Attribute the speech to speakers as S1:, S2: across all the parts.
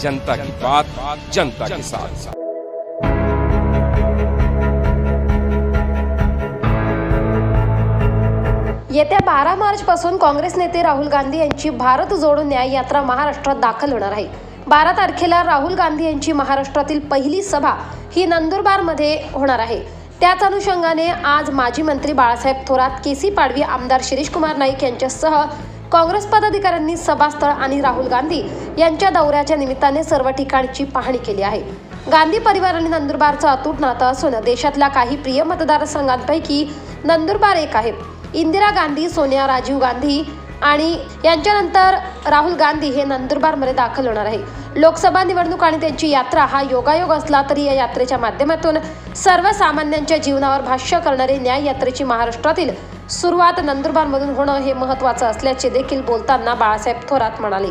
S1: जनता की बात जनता के साथ।
S2: येत्या बारा मार्च पासून काँग्रेस नेते राहुल गांधी यांची भारत जोडो न्याय यात्रा महाराष्ट्रात दाखल होणार आहे. बारा तारखेला राहुल गांधी यांची महाराष्ट्रातील पहिली सभा ही नंदुरबारमध्ये होणार आहे. त्याच अनुषंगाने आज माजी मंत्री बाळासाहेब थोरात केसी पाडवी आमदार शिरीष कुमार नाईक यांच्यासह काँग्रेस पदाधिकाऱ्यांनी सभास्थळ आणि राहुल गांधी यांच्या दौऱ्याच्या निमित्ताने सर्व ठिकाणची पाहणी केली आहे. गांधी परिवार आणि नंदुरबारचं अतूट नातं असून देशातल्या काही प्रिय मतदारसंघांपैकी नंदुरबार एक आहे. इंदिरा गांधी सोनिया राजीव गांधी आणि यांच्यानंतर राहुल गांधी हे नंदुरबारमध्ये दाखल होणार आहे. लोकसभा निवडणूक आणि त्यांची यात्रा हा योगायोग असला तरी या यात्रेच्या माध्यमातून सर्वसामान्यांच्या जीवनावर भाष्य करणारे न्याय यात्रेची महाराष्ट्रातील सुरुवात नंदुरबारमधून होणं हे महत्त्वाचं असल्याचे देखील बोलताना बाळासाहेब थोरात म्हणाले.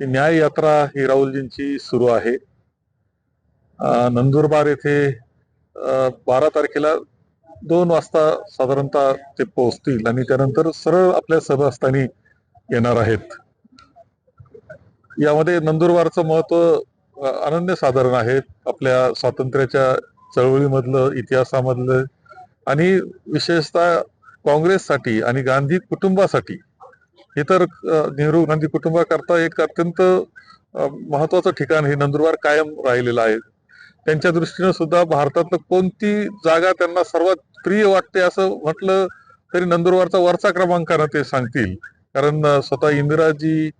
S3: ती न्याय यात्रा ही राहुलजींची सुरू आहे. नंदुरबार येथे बारा तारखेला दोन वाजता साधारणतः ते पोहोचतील आणि त्यानंतर सरळ आपल्या सभास्थानी येणार आहेत. यामध्ये नंदुरबारचं महत्त्व अनन्य साधारण आहे. आपल्या स्वातंत्र्याच्या चळवळीमधलं इतिहासामधलं आणि विशेषतः काँग्रेससाठी आणि गांधी कुटुंबासाठी. हे तर नेहरू गांधी कुटुंबाकरता एक अत्यंत महत्वाचं ठिकाण हे नंदुरबार कायम राहिलेलं आहे. त्यांच्या दृष्टीनं सुद्धा भारतातलं कोणती जागा त्यांना सर्वात प्रिय वाटते असं म्हटलं तरी नंदुरबारचा वरचा क्रमांकानं ते सांगतील. कारण स्वतः इंदिराजी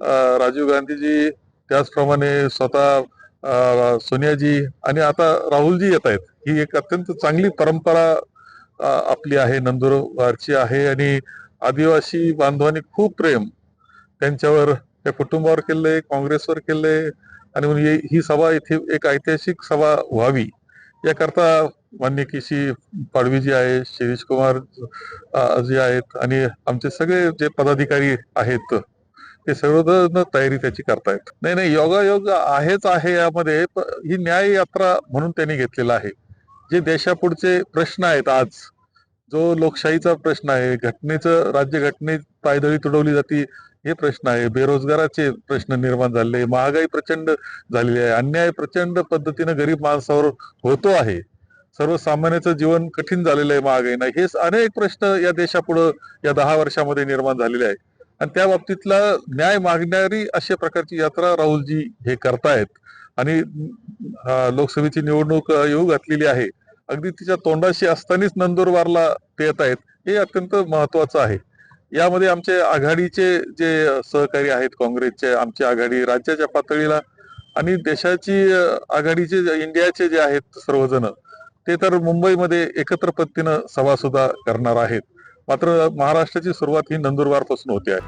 S3: राजीव गांधीजी त्याचप्रमाणे स्वतः सोनियाजी आणि आता राहुलजी येत आहेत. ही एक अत्यंत चांगली परंपरा आपली आहे. नंदुरबारची आहे आणि आदिवासी बांधवांनी खूप प्रेम त्यांच्यावर त्या कुटुंबावर केले काँग्रेसवर केले आणि म्हणून ही- सभा इथे एक ऐतिहासिक सभा व्हावी याकरता मान्य किशी पाडवीजी आहे शिरीष कुमार जी आहेत आणि आमचे सगळे जे पदाधिकारी आहेत ते सर्वजण तयारी त्याची करतायत. नाही नाही योगायोग आहेच आहे यामध्ये ही न्याय यात्रा म्हणून त्यांनी घेतलेला आहे. जे देशापुढचे प्रश्न आहेत आज जो लोकशाहीचा प्रश्न आहे घटनेचं राज्यघटनेत पायदळी तुडवली जाते हे प्रश्न आहे. बेरोजगाराचे प्रश्न निर्माण झाले महागाई प्रचंड झालेली आहे. अन्याय प्रचंड पद्धतीने गरीब माणसावर होतो आहे. सर्वसामान्याचं जीवन कठीण झालेलं आहे महागाईनं. हे अनेक प्रश्न या देशापुढं या दहा वर्षामध्ये निर्माण झालेले आहे. आणि त्या बाबतीतला न्याय मागणारी अशा प्रकारची यात्रा राहुलजी हे करतायत. आणि लोकसभेची निवडणूक येऊ घातलेली आहे. अगदी तिच्या तोंडाशी असतानाच नंदुरबारला ते येत आहेत. हे अत्यंत महत्वाचं आहे. यामध्ये आमचे आघाडीचे जे सहकारी आहेत काँग्रेसचे आमची आघाडी राज्याच्या पातळीला आणि देशाची आघाडीचे जे- इंडियाचे जे आहेत सर्वजण ते तर मुंबईमध्ये एकत्र पद्धतीनं सभा सुद्धा करणार आहेत. मात्र महाराष्ट्राची सुरुवात ही नंदुरबारपासून होते आहे.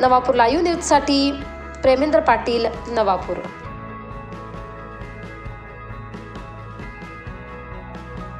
S2: नवापूर लाईव्ह न्यूजसाठी प्रेमेंद्र पाटील नवापूर.